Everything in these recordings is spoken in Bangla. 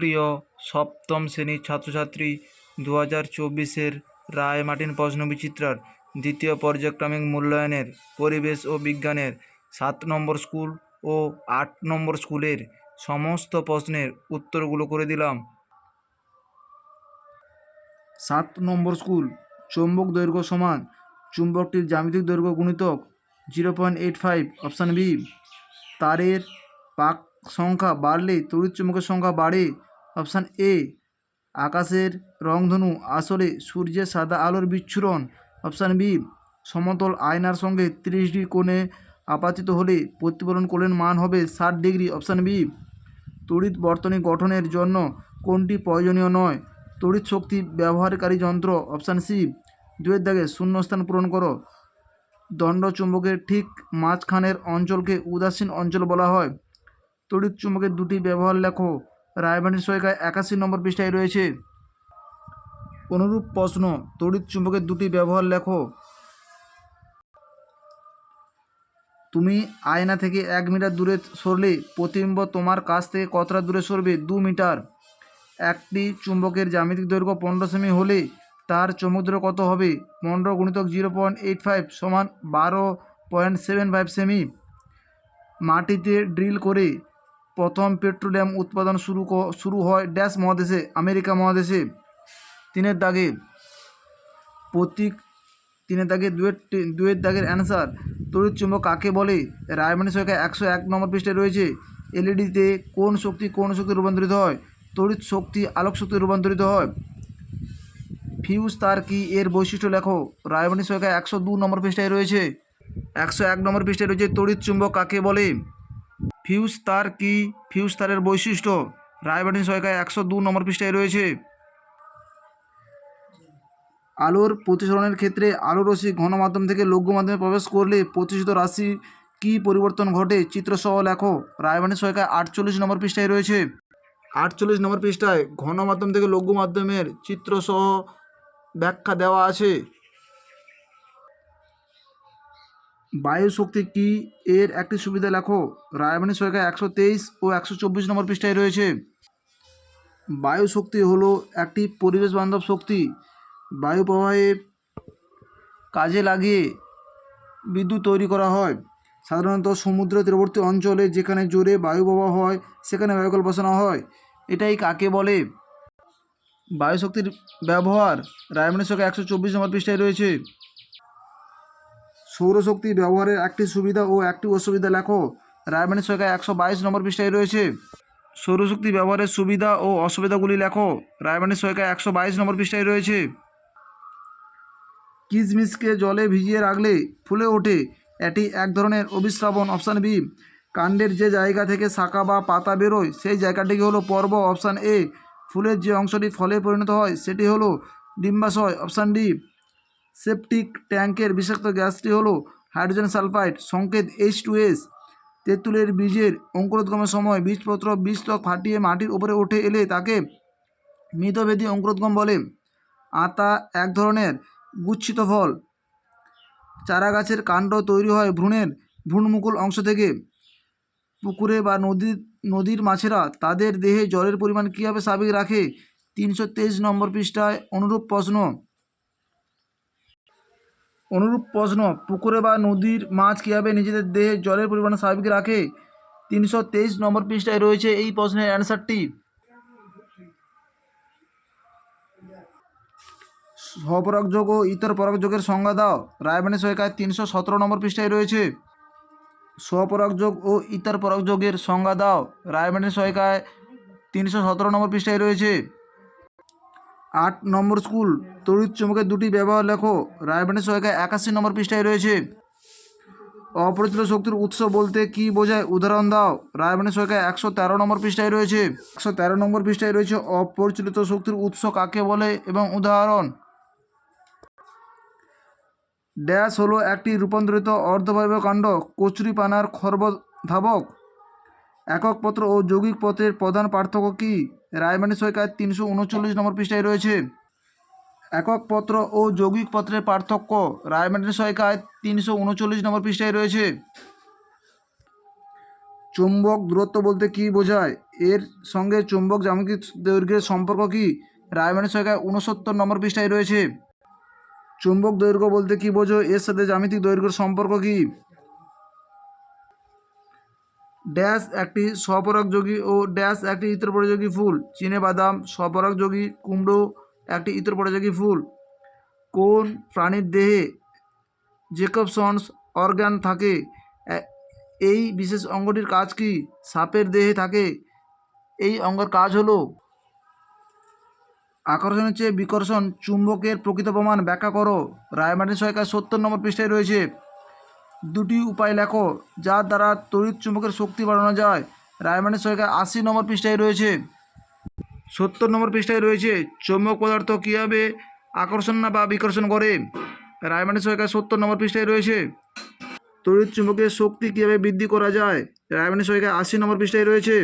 প্রিয় সপ্তম শ্রেণির ছাত্রছাত্রী দু হাজার চব্বিশের রায় মার্টিন প্রশ্নবিচিত্রার দ্বিতীয় পর্যায়ক্রমিক মূল্যায়নের পরিবেশ ও বিজ্ঞানের সাত নম্বর স্কুল ও আট নম্বর স্কুলের সমস্ত প্রশ্নের উত্তরগুলো করে দিলাম। সাত নম্বর স্কুল চৌম্বক দৈর্ঘ্য সমান, চুম্বকটির জ্যামিতিক দৈর্ঘ্য গুণিতক zero point eight five, option B. তারের পাক সংখ্যা বাড়লে তড়িৎ চুম্বকের সংখ্যা বাড়ে অপশান এ, আকাশের রংধনু আসলে সূর্যের সাদা আলোর বিচ্ছুরণ। অপশান বি, সমতল আয়নার সঙ্গে তিরিশ ডিগ্রি কোণে আপাতিত হলে প্রতিফলন কোণের মান হবে ষাট ডিগ্রি। অপশান বি, তড়িৎ বর্তনী গঠনের জন্য কোনটি প্রয়োজনীয় নয়? তড়িৎ শক্তি ব্যবহারকারী যন্ত্র। অপশান সি, দুয়ের দাগে শূন্যস্থান পূরণ করো। দণ্ড চুম্বকের ঠিক মাঝখানের অঞ্চলকে উদাসীন অঞ্চল বলা হয়। তড়িৎ চুম্বকের দুটি ব্যবহার লেখো। রায়বাণীর সহায়িকায় একাশি নম্বর পৃষ্ঠায় রয়েছে। অনুরূপ প্রশ্ন, তড়িৎ চুম্বকের দুটি ব্যবহার লেখো। তুমি আয়না থেকে এক মিটার দূরে সরলে প্রতিবিম্ব তোমার কাছ থেকে কতটা দূরে সরবে? দু মিটার। একটি চুম্বকের জ্যামিতিক দৈর্ঘ্য পনেরো সেমি হলে তার চৌম্বক দৈর্ঘ্য কত হবে? পনেরো গুণিতক জিরো পয়েন্ট এইট ফাইভ সমান বারো পয়েন্ট সেভেন ফাইভ সেমি। মাটিতে ড্রিল করে প্রথম পেট্রোলিয়াম উৎপাদন শুরু শুরু হয় ড্যাশ মহাদেশে, আমেরিকা মহাদেশে। তিনের দাগে, প্রতীক তিনের দাগে দুয়ের দুয়ের দাগের অ্যান্সার তড়িৎ চুম্বক কাকে বলে? রায়মানি সরকার একশো এক নম্বর পৃষ্ঠায় রয়েছে। এলইডিতে কোন শক্তি কোন শক্তি রূপান্তরিত হয়? তড়িৎ শক্তি আলোক শক্তি রূপান্তরিত হয়। ফিউজ তার কি এর বৈশিষ্ট্য লেখো? রায়বাণী সরকার একশো দু নম্বর পৃষ্ঠায় রয়েছে। একশো এক নম্বর পৃষ্ঠায় রয়েছে, তড়িৎ চুম্বক কাকে বলে? ফিউজ তার কি? ফিউজ তারের বৈশিষ্ট্য? রায়বাণী সরকার একশো দু নম্বর পৃষ্ঠায় রয়েছে। আলোর প্রতিসরণের ক্ষেত্রে আলো রশ্মি ঘন মাধ্যম থেকে লঘু মাধ্যমে প্রবেশ করলে প্রতিষ্ঠিত রাশি কি পরিবর্তন ঘটে? চিত্রসহ লেখো। রায়বাণী সরকার আটচল্লিশ নম্বর পৃষ্ঠায় রয়েছে। আটচল্লিশ নম্বর পৃষ্ঠায় ঘন মাধ্যম থেকে লঘু মাধ্যমের চিত্রসহ ব্যাখ্যা দেওয়া আছে। বায়ু শক্তি কি এর একটি সুবিধা লেখো? রায়বাণী সরকার একশো তেইশ ও একশো চব্বিশ নম্বর পৃষ্ঠায় রয়েছে। বায়ু শক্তি হলো একটি পরিবেশ বান্ধব শক্তি। বায়ু প্রবাহে কাজে লাগিয়ে বিদ্যুৎ তৈরি করা হয়। সাধারণত সমুদ্র তীরবর্তী অঞ্চলে যেখানে জোরে বায়ু প্রবাহ হয়, সেখানে বায়ুকল বসানো হয়। এটাই কাকে বলে? বায়ু শক্তির ব্যবহার রায়মানের সঙ্গে একশো চব্বিশ নম্বর পৃষ্ঠায় রয়েছে। সৌরশক্তি ব্যবহারের একটি সুবিধা ও একটি অসুবিধা লেখো। রায়মানের সঙ্গে একশো বাইশ নম্বর পৃষ্ঠায় রয়েছে। সৌরশক্তি ব্যবহারের সুবিধা ও অসুবিধাগুলি লেখো। রায়মানের সহায়িকা একশো বাইশ নম্বর পৃষ্ঠায় রয়েছে। কিশমিশকে জলে ভিজিয়ে রাখলে ফুলে ওঠে। এটি এক ধরনের অবিশ্রাবণ অপশান বি। কাণ্ডের যে জায়গা থেকে শাখা বা পাতা বেরোয়, সেই জায়গাটিকে হলো পর্ব অপশান এ। ফুলের যে অংশটি ফলে পরিণত হয়, সেটি হলো ডিম্বাশয় অপশান ডি। সেপটিক ট্যাঙ্কের বিষাক্ত গ্যাসটি হলো হাইড্রোজেন সালফাইড সংকেত এইচ টু এস তেঁতুলের বীজের অঙ্কুরোদ্গমের সময় বীজপত্র বীজতক ফাটিয়ে মাটির উপরে উঠে এলে তাকে মৃতভেদী অঙ্কুরোদ্গম বলে। আতা এক ধরনের গুচ্ছিত ফল। চারা গাছের কাণ্ড তৈরি হয় ভ্রূণের ভ্রূণমুকুল অংশ থেকে। পুকুরে বা নদীর নদীর মাছেরা তাদের দেহে জলের পরিমাণ কীভাবে স্বাভাবিক রাখে? তিনশো তেইশ নম্বর পৃষ্ঠায় অনুরূপ প্রশ্ন। অনুরূপ প্রশ্ন, পুকুরে বা নদীর মাছ কীভাবে নিজেদের দেহে জলের পরিমাণ স্বাভাবিক রাখে? তিনশো তেইশ নম্বর পৃষ্ঠায় রয়েছে এই প্রশ্নের অ্যান্সারটি। স্বপরাগযোগ ও ইতর পরাগযোগের সংজ্ঞা দাও। রায়বাণী সহায়িকায় তিনশো সতেরো নম্বর পৃষ্ঠায় রয়েছে। স্বপরাগযোগ ও ইতর পরাগযোগের সংজ্ঞা দাও। রায়বাণী সহায়িকায় তিনশো সতেরো নম্বর পৃষ্ঠায় রয়েছে। আট নম্বর স্কুল, তড়িৎ চুম্বকের দুটি ব্যবহার লেখো। রায়বাণী সহায়িকায় একাশি নম্বর পৃষ্ঠায় রয়েছে। অপরিচিত শক্তির উৎস বলতে কি বোঝায়? উদাহরণ দাও। রায়বাণী সহায়িকায় একশো তেরো নম্বর পৃষ্ঠায় রয়েছে। একশো তেরো নম্বর পৃষ্ঠায় রয়েছে অপরিচালিত শক্তির উৎস কাকে বলে? এবং উদাহরণ, ড্যাশ হলো একটি রূপান্তরিত অর্ধবায়বীয় কাণ্ড, কচুরিপানার খর্ব ধাবক। একক পত্র ও যৌগিক পত্রের প্রধান পার্থক্য কী? রায়মানি সৈকায় তিনশো উনচল্লিশ নম্বর পৃষ্ঠায় রয়েছে। একক পত্র ও যৌগিক পত্রের পার্থক্য রায়মানি সৈকায় তিনশো উনচল্লিশ নম্বর পৃষ্ঠায় রয়েছে। চুম্বক দূরত্ব বলতে কী বোঝায়? এর সঙ্গে চুম্বক জ্যামিতিক দৈর্ঘ্যের সম্পর্ক কি? রায়মানের সহায়িকায় উনসত্তর নম্বর পৃষ্ঠায় রয়েছে। চুম্বক দৈর্ঘ্য বলতে কি বোঝো এর সাথে জ্যামিতিক দৈর্ঘ্যের সম্পর্ক কি? ড্যাশ একটি স্বপরাগযোগী ও ড্যাশ একটি ইতরপরাগযোগী ফুল। চীনে বাদাম, স্বপরাগযোগী কুমড়ো একটি ইতরপরাগযোগী ফুল। কোন প্রাণীর দেহে জেকবসন্স অর্গান থাকে? এই বিশেষ অঙ্গটির কাজ কি? সাপের দেহে থাকে। এই অঙ্গের কাজ হলো আকর্ষণের চেয়ে বিকর্ষণ। চুম্বকের প্রকৃত প্রমাণ ব্যাখ্যা করো। রায়মার্টিন সহায়িকায় সত্তর নম্বর পৃষ্ঠায় রয়েছে দুটি উপায় লেখো, যার দ্বারা তড়িৎ চুম্বকের শক্তি বাড়ানো যায়। রায়মানি সহায়িকা আশি নম্বর পৃষ্ঠায় রয়েছে। সত্তর নম্বর পৃষ্ঠায় রয়েছে, চুম্বক পদার্থ কীভাবে আকর্ষণ না বা বিকর্ষণ করে? রায়মানি সহায়িকা সত্তর নম্বর পৃষ্ঠায় রয়েছে। তড়িৎ চুম্বকের শক্তি কীভাবে বৃদ্ধি করা যায়? রায়মানি সহায়িকা আশি নম্বর পৃষ্ঠায় রয়েছে।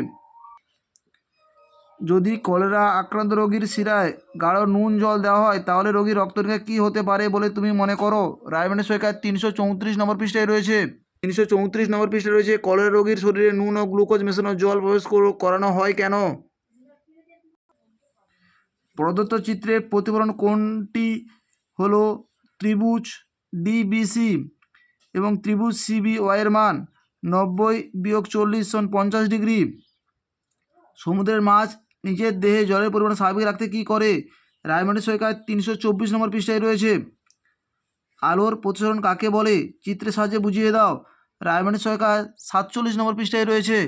যদি কলেরা আক্রান্ত রোগীর শিরায় গাঢ় নুন জল দেওয়া হয়, তাহলে রোগীর রক্তনীকা কী হতে পারে বলে তুমি মনে করো? রায়মানের সৈকায় তিনশো চৌত্রিশ নম্বর পৃষ্ঠায় রয়েছে। তিনশো চৌত্রিশ নম্বর পৃষ্ঠায় রয়েছে, কলেরা রোগীর শরীরে নুন ও গ্লুকোজ মেশানো জল প্রবেশ করো- করানো হয় কেন? প্রদত্ত চিত্রের প্রতিফলন কোনটি হলো? ত্রিভুজ ডিবিসি এবং ত্রিভুজ সিবি ওয়াইয়ের মান নব্বই বিয়োগ চল্লিশ সন পঞ্চাশ ডিগ্রি। সমুদ্রের মাছ নিজের দেহে জলের পরিমাণ স্বাভাবিক রাখতে কী করে? রায়মানের সৈকায় তিনশো চব্বিশ নম্বর পৃষ্ঠায় রয়েছে। আলোর প্রতিসরণ কাকে বলে? চিত্রের সাহায্যে বুঝিয়ে দাও। রায়মানের সৈকায় সাতচল্লিশ নম্বর পৃষ্ঠায় রয়েছে।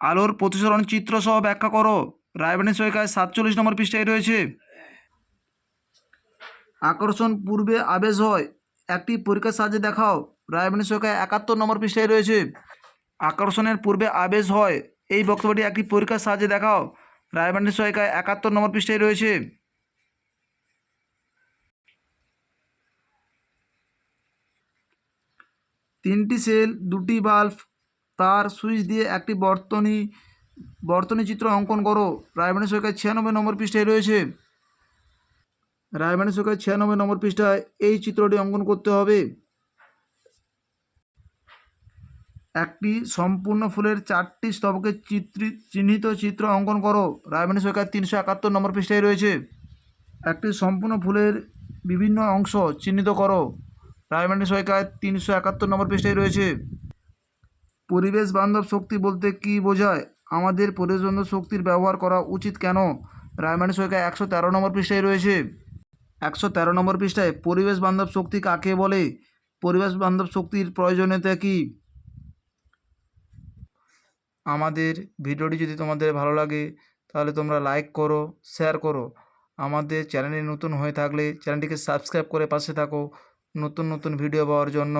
আলোর প্রতিসরণ চিত্র সহ ব্যাখ্যা করো। রায়মানের সৈকায় সাতচল্লিশ নম্বর পৃষ্ঠায় রয়েছে। আকর্ষণ পূর্বে আবেশ হয়। একটি পরীক্ষার সাহায্যে দেখাও। রায়মানের সৈকায় একাত্তর নম্বর পৃষ্ঠায় রয়েছে। আকর্ষণের পূর্বে আবেশ হয়। এই বক্তব্যটি একটি পরীক্ষার সাহায্যে দেখাও। রায়মান্ডি সহায়িকায় একাত্তর নম্বর পৃষ্ঠায় রয়েছে। তিনটি সেল, দুটি বাল্ব, তার সুইচ দিয়ে একটি বর্তনী বর্তনী চিত্র অঙ্কন করো। রায়মান্ডি সহায়িকায় ছিয়ানব্বই নম্বর পৃষ্ঠায় রয়েছে। রায়মান্ডি সহায়িকায় ছিয়ানব্বই নম্বর পৃষ্ঠায় এই চিত্রটি অঙ্কন করতে হবে। একটি সম্পূর্ণ ফুলের চারটি স্তবকে চিত্রি, চিহ্নিত চিত্র অঙ্কন করো। রায়মানি সরকার তিনশো একাত্তর নম্বর পৃষ্ঠায় রয়েছে। একটি সম্পূর্ণ ফুলের বিভিন্ন অংশ চিহ্নিত করো। রায়মানি সরকার তিনশো একাত্তর নম্বর পৃষ্ঠায় রয়েছে। পরিবেশ বান্ধব শক্তি বলতে কি বোঝায়? আমাদের পরিবেশ বান্ধব শক্তির ব্যবহার করা উচিত কেন? রায়মানি সরকার একশো তেরো নম্বর পৃষ্ঠায় রয়েছে। একশো তেরো নম্বর পৃষ্ঠায় পরিবেশ বান্ধব শক্তি কাকে বলে? পরিবেশ বান্ধব শক্তির প্রয়োজনীয়তা কী? আমাদের ভিডিওটি যদি তোমাদের ভালো লাগে, তাহলে তোমরা লাইক করো শেয়ার করো। আমাদের চ্যানেলে নতুন হয়ে থাকলে চ্যানেলটিকে সাবস্ক্রাইব করে পাশে থাকো নতুন নতুন ভিডিও পাওয়ার জন্য।